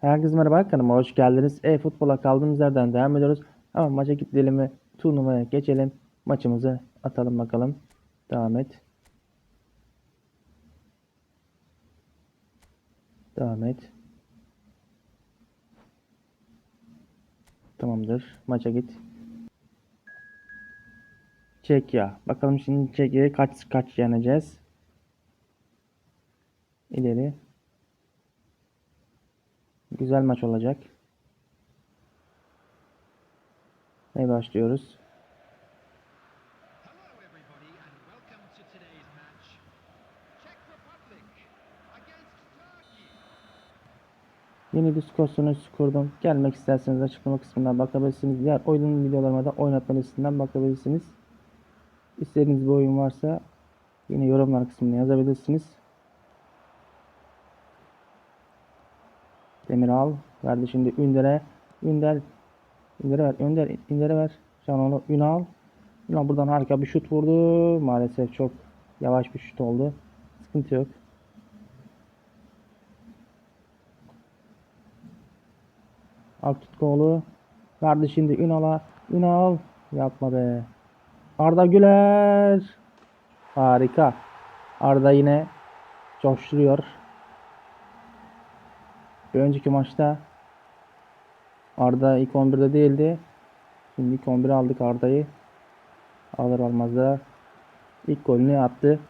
Herkese merhaba kanalıma hoş geldiniz. E-futbola kaldığımız yerden devam ediyoruz. Ama maça gidelim ve turnuvaya geçelim. Maçımızı atalım bakalım. Devam et. Devam et. Tamamdır. Maça git. Çekya. Bakalım şimdi Çekya'yı kaç kaç yeneceğiz. İleri. Güzel maç olacak. Ve başlıyoruz. Yeni bir skor sunucusu kurdum. Gelmek isterseniz açıklama kısmından bakabilirsiniz. Diğer oyunun videolarıma da oynatma listesinden bakabilirsiniz. İstediğiniz bir oyun varsa yine yorumlar kısmına yazabilirsiniz. Demiral verdi şimdi Ünder'e. Ünder Ünder'e ver. Ünder Ünder'e ver. Şanoğlu Ünal. Ünal buradan harika bir şut vurdu. Maalesef çok yavaş bir şut oldu. Sıkıntı yok. Aktürkoğlu verdi şimdi Ünal'a. Ünal yapma be. Arda Güler. Harika. Arda yine coşturuyor. Bir önceki maçta Arda ilk 11'de değildi. Şimdi ilk 11'e aldık Arda'yı. Alır almaz da ilk golünü attı.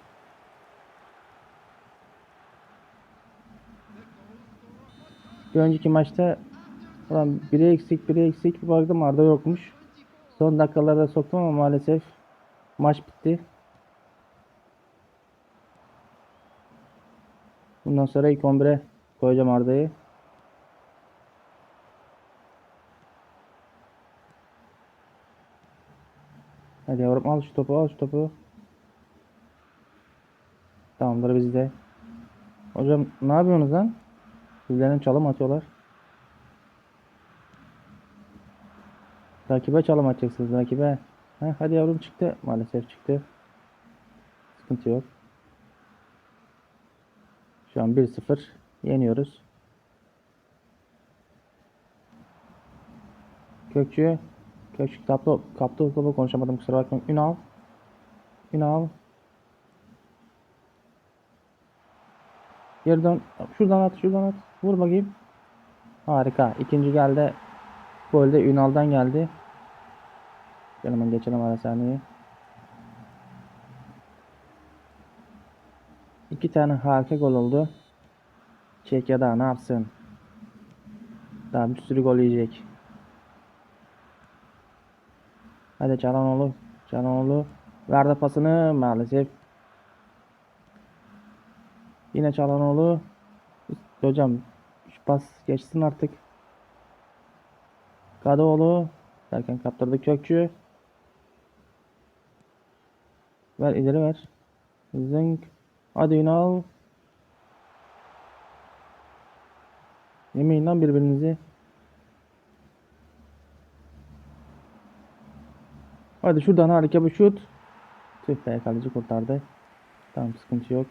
Bir önceki maçta Ulan biri eksik biri eksik bir baktım Arda yokmuş. Son dakikalarda soktum ama maalesef maç bitti. Bundan sonra ilk 11'e koyacağım Arda'yı. Hadi yavrum al şu topu al şu topu. Tamamdır bizde. Hocam ne yapıyorsunuz lan? Bizlerin çalım atıyorlar. Rakibe çalım atacaksınız rakibe. Heh, hadi yavrum çıktı. Maalesef çıktı. Sıkıntı yok. Şu an 1-0 yeniyoruz. Kökçü. Kökçü kaptı, kaptı topu konuşamadım kusura bakmayın. Ünal. Ünal. Geri dön. Şuradan at, şuradan at. Vur bakayım. Harika. İkinci geldi. Gol de Ünal'dan geldi. Gel hemen geçelim ara saniye. İki tane harika gol oldu. Çekya daha ne yapsın? Daha bir sürü gol yiyecek. Hadi Çalanoğlu. Çalanoğlu. Verdi pasını maalesef. Yine Çalanoğlu. Hocam şu pas geçsin artık. Kadıoğlu derken kaptırdı Kökçü. Ver ileri ver. Zınk. Hadi Ünal. Yemeyin lan birbirinizi. Hadi şuradan harika bir şut. Tüh be kaleci kurtardı. Tamam sıkıntı yok.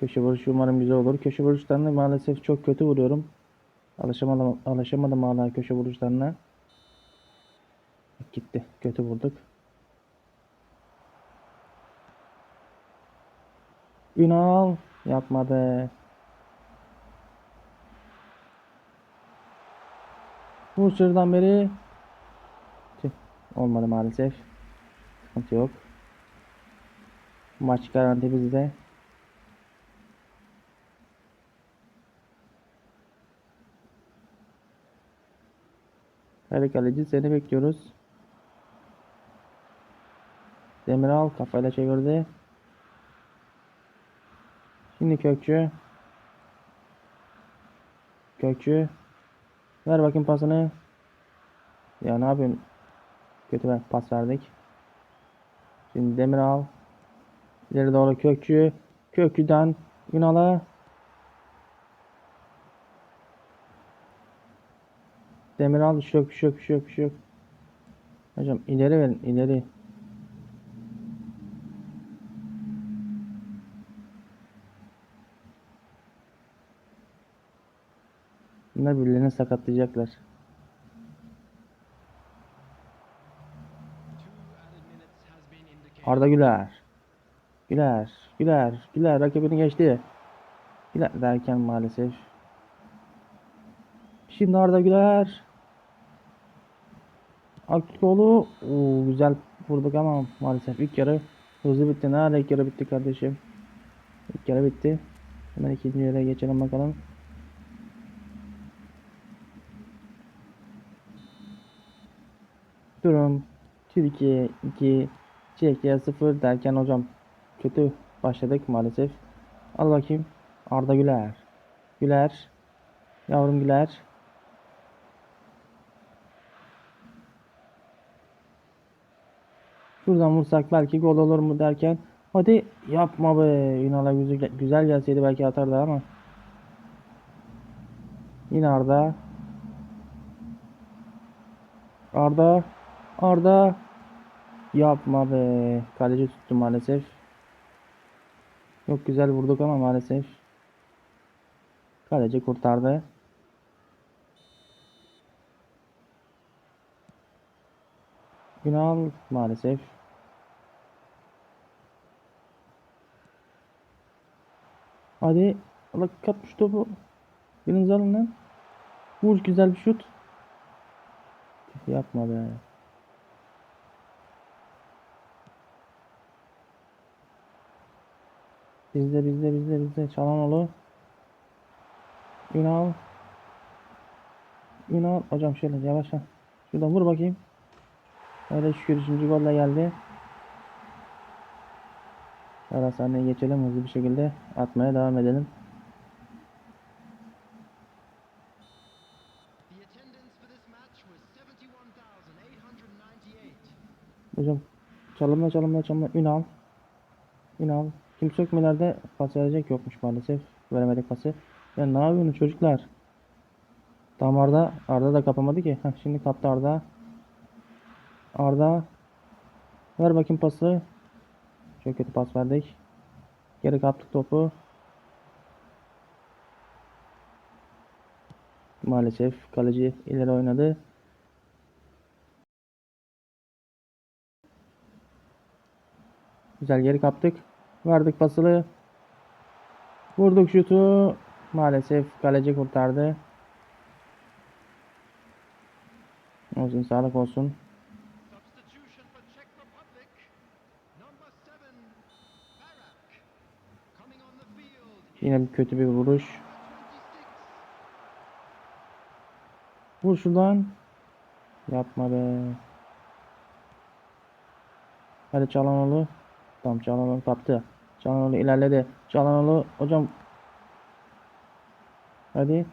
Köşe vuruşu umarım güzel olur. Köşe vuruşlarını maalesef çok kötü vuruyorum. Alışamadım, alışamadım hala köşe vuruşlarına. Gitti. Kötü vurduk. Ünal yapma be. Bu sırdan beri olmadı maalesef. Sıkıntı yok. Maç garanti bizde. Hadi kaleci seni bekliyoruz. Demiral kafayla çevirdi. Şimdi Kökçü. Kökçü. Ver bakayım pasını. Ya ne yapıyorsun? Kötü bir pas verdik. Şimdi Demiral. İleri doğru Kökçü. Kökçü'den Ünal'a. Demiral bir şey yok, bir yok, bir yok, bir yok. Hocam ileri verin, ileri. Bunlar birbirlerini sakatlayacaklar. Arda Güler. Güler. Güler. Güler rakibini geçti. Güler derken maalesef. Şimdi Arda Güler. Aktürkoğlu. Oo, güzel vurduk ama maalesef ilk yarı hızlı bitti. Nerede ilk yarı bitti kardeşim? İlk yarı bitti. Hemen ikinci yarıya geçelim bakalım. Durum Türkiye 2 Çekya 0 derken hocam kötü başladık maalesef. Al bakayım. Arda Güler. Güler. Yavrum Güler. Şuradan vursak belki gol olur mu derken hadi yapma be. Ünal'a güzel, güzel gelseydi belki atardı ama. Yine Arda. Arda. Arda. Yapma be. Kaleci tuttu maalesef. Çok güzel vurduk ama maalesef. Kaleci kurtardı. Günal maalesef. Hadi. Allah kapmış topu. Biriniz alın lan. Vur güzel bir şut. Yapma be. Bizde bizde bizde bizde Çalanoğlu. Ünal. Ünal. Hocam şöyle yavaşla. Şuradan vur bakayım. Öyle şükür üçüncü golle geldi. Ara sahneye geçelim hızlı bir şekilde atmaya devam edelim. The attendance for this match was 71,898. Hocam çalımla çalımla çalımla Ünal. Ünal. Kim sökmelerde pas verecek yokmuş maalesef. Veremedik pası. Ya ne yapıyorsunuz çocuklar? Tam Arda. Arda da kapamadı ki. Heh, şimdi kaptı Arda. Arda. Ver bakayım pası. Çok kötü pas verdik. Geri kaptık topu. Maalesef kaleci ileri oynadı. Güzel geri kaptık. Verdik pasını. Vurduk şutu. Maalesef kaleci kurtardı. Olsun sağlık olsun. Yine bir kötü bir vuruş. 26. Vur şuradan. Yapma be. Hadi Çalhanoğlu. Tamam Çalhanoğlu kaptı. Çalhanoğlu ilerledi. Çalhanoğlu hocam. Hadi.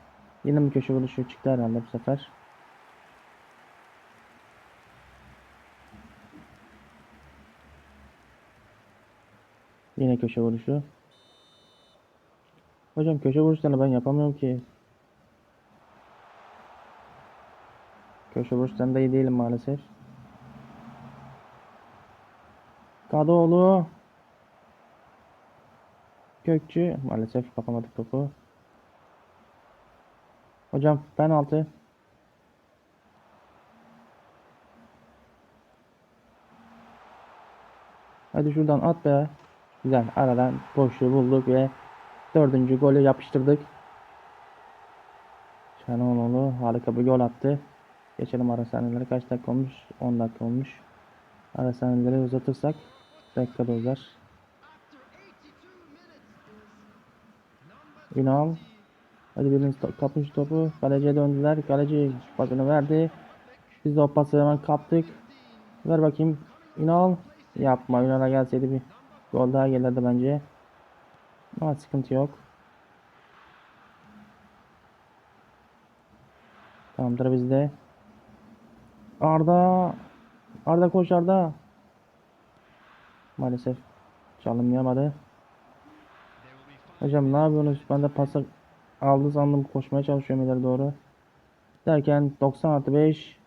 Yine mi köşe vuruşu çıktı herhalde bu sefer. Yine köşe vuruşu. Hocam köşe vuruşlarını ben yapamıyorum ki. Köşe vuruşlarında iyi değilim maalesef. Kadıoğlu. Gökçü. Maalesef kapamadık topu. Hocam penaltı. Hadi şuradan at be. Güzel. Aradan boşluğu bulduk ve dördüncü golü yapıştırdık. Şenoloğlu harika bir gol attı. Geçelim ara sahneleri. Kaç dakika olmuş? 10 dakika olmuş. Ara sahneleri uzatırsak dakika da uzar. Ünal. Hadi biriniz to- kapın şu topu. Kaleciye döndüler. Kaleci pasını verdi. Biz de o pası hemen kaptık. Ver bakayım. Ünal. Yapma. Ünal'a gelseydi bir gol daha gelirdi bence. Ama sıkıntı yok. Tamamdır bizde. Arda. Arda koş Arda. Maalesef çalınmayamadı. Hocam ne yapıyorsunuz? Ben de pası aldı sandım koşmaya çalışıyorum ileri doğru. Derken 90 artı 5.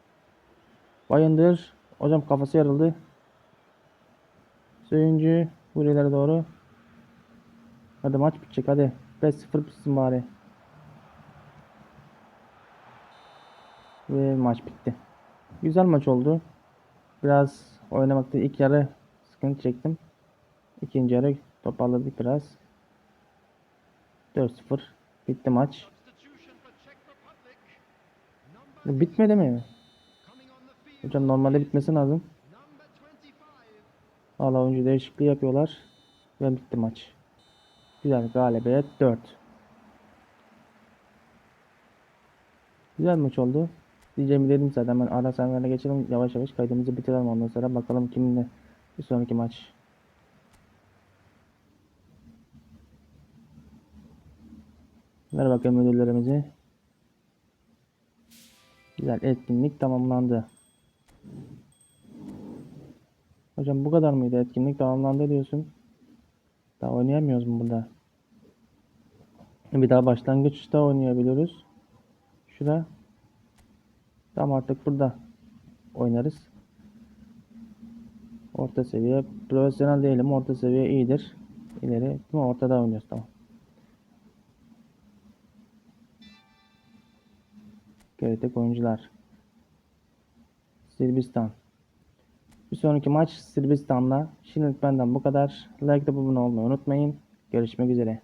Bayındır. Hocam kafası yarıldı. Söyüncü. Vur doğru. Hadi maç bitecek hadi. 5-0 bitsin bari. Ve maç bitti. Güzel maç oldu. Biraz oynamakta ilk yarı sıkıntı çektim. İkinci yarı toparladık biraz. 4-0 bitti maç. Bitmedi mi? Hocam normalde bitmesi lazım. Number 25. Valla oyuncu değişikliği yapıyorlar. Ve bitti maç. Güzel galibiyet 4. Güzel maç oldu. Diyeceğimi dedim zaten ben ara sahnelerine geçelim. Yavaş yavaş kaydımızı bitirelim ondan sonra. Bakalım kiminle bir sonraki maç. Ver bakalım ödüllerimizi. Güzel etkinlik tamamlandı. Hocam bu kadar mıydı? Etkinlik tamamlandı diyorsun. Daha oynayamıyoruz mu burada? Bir daha başlangıçta oynayabiliyoruz. Şurada. Tamam artık burada oynarız. Orta seviye. Profesyonel değilim. Orta seviye iyidir. İleri. Ortada oynuyoruz. Tamam. Kritik oyuncular. Sırbistan. Bir sonraki maç Sırbistan'la. Şimdilik benden bu kadar. Like abone olmayı unutmayın. Görüşmek üzere.